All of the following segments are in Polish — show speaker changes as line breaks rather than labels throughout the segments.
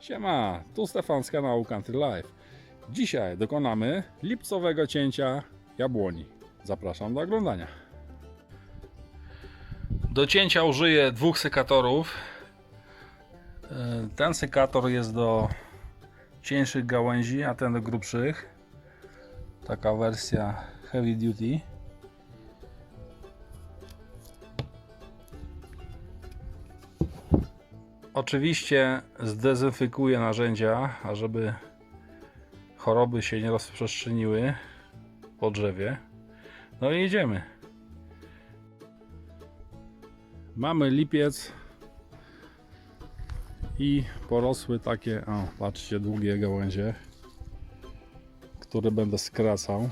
Siema, tu Stefan z kanału Country Life. Dzisiaj dokonamy lipcowego cięcia jabłoni. Zapraszam do oglądania. Do cięcia użyję dwóch sekatorów. E, Ten sekator jest do cieńszych gałęzi, a ten do grubszych. Taka wersja heavy duty. Oczywiście zdezynfekuję narzędzia, ażeby choroby się nie rozprzestrzeniły po drzewie. No i jedziemy. Mamy lipiec i porosły takie, o patrzcie, długie gałęzie, które będę skracał,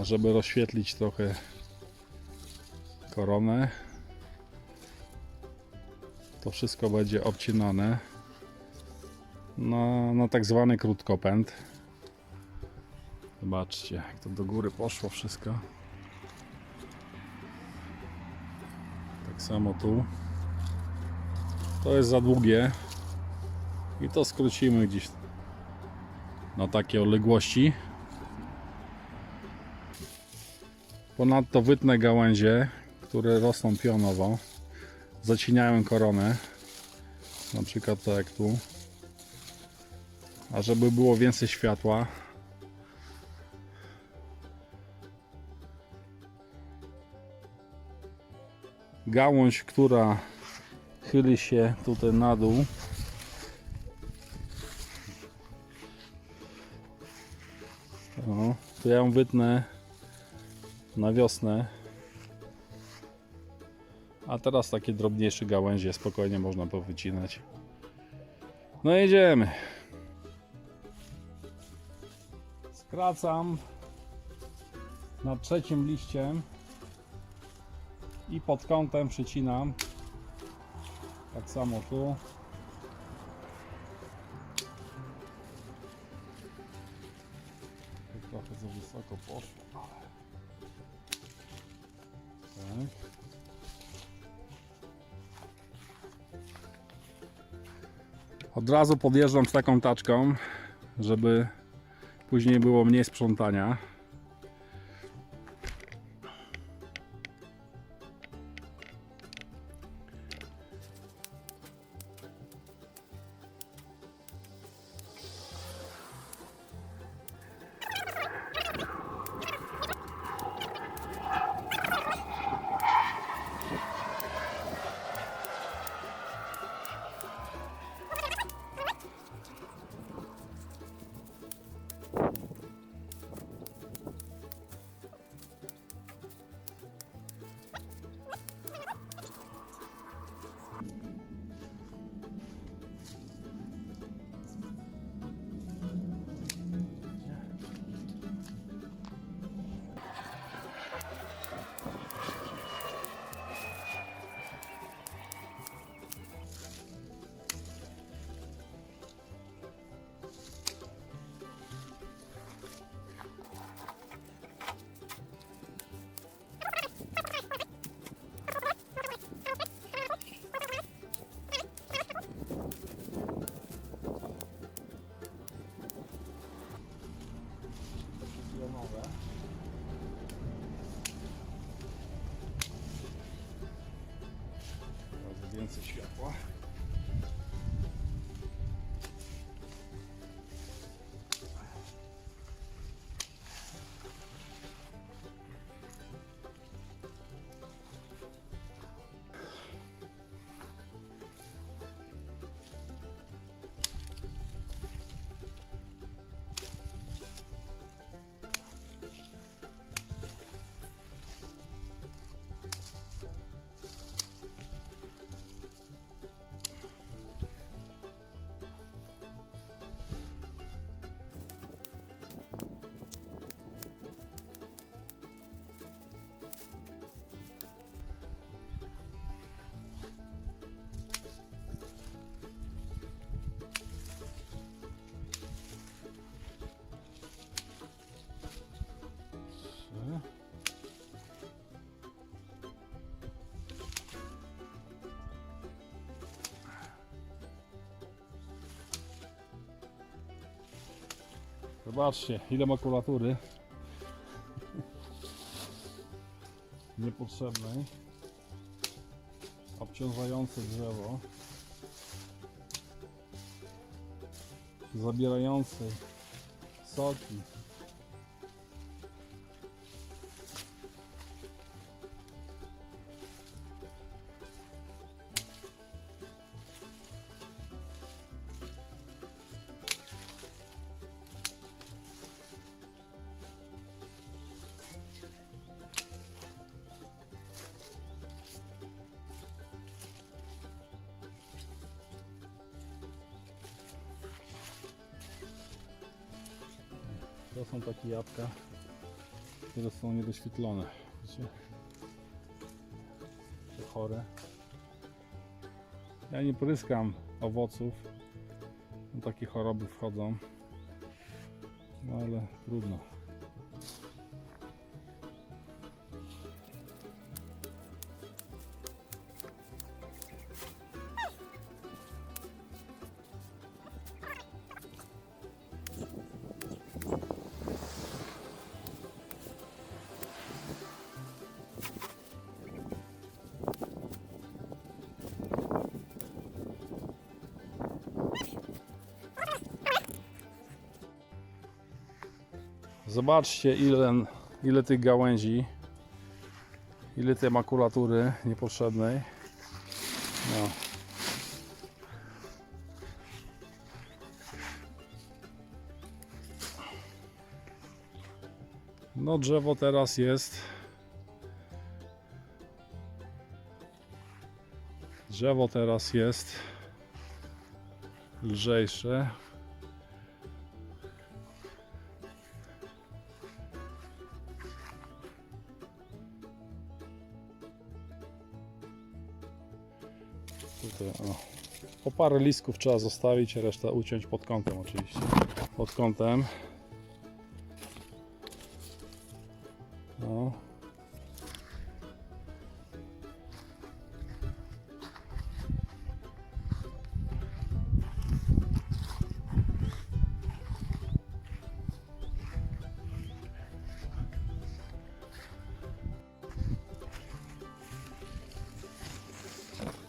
ażeby rozświetlić trochę koronę to wszystko będzie obcinane na, na tak zwany krótkopęd. Zobaczcie, jak to do góry poszło wszystko. Tak samo tu. To jest za długie i to skrócimy gdzieś na takie odległości. Ponadto wytnę gałęzie, które rosną pionowo zaciniałem koronę. Na przykład tak jak tu. A żeby było więcej światła. Gałąź, która chyli się tutaj na dół. To ja ją wytnę na wiosnę a teraz takie drobniejsze gałęzie spokojnie można powycinać. No jedziemy. Skracam nad trzecim liściem i pod kątem przycinam. Tak samo. Tu Trochę za wysoko poszło, ale... Tak. Od razu podjeżdżam z taką taczką, żeby później było mniej sprzątania. Teraz więcej światła. Zobaczcie, ile makulatury niepotrzebnej, obciążające drzewo, zabierające soki. To są takie jabłka, które są niedoświetlone. Widzicie? Te chore. Ja nie pryskam owoców. No, takie choroby wchodzą. No ale trudno. Zobaczcie ile, ile tych gałęzi, ile tej makulatury niepotrzebnej. No. No drzewo teraz jest Drzewo teraz jest lżejsze. Tutaj, o. Po parę listków trzeba zostawić, resztę uciąć pod kątem oczywiście. Pod kątem.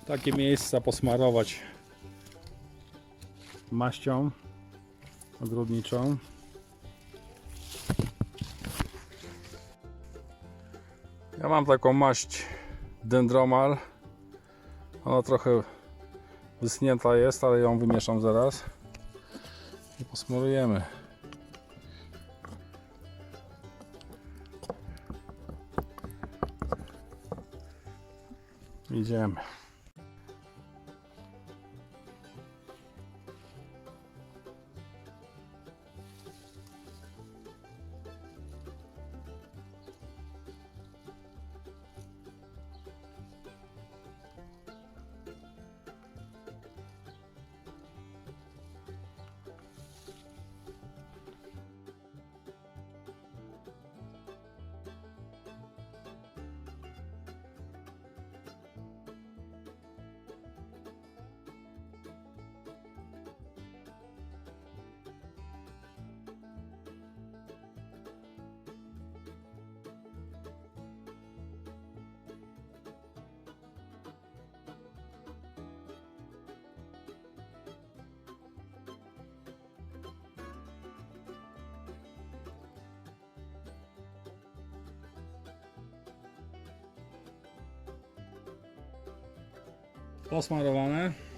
Takie miejsca posmarować maścią ogrodniczą. Ja mam taką maść dendromal. Ona trochę wysnięta jest, ale ją wymieszam zaraz i posmarujemy. Idziemy. Posmarowane.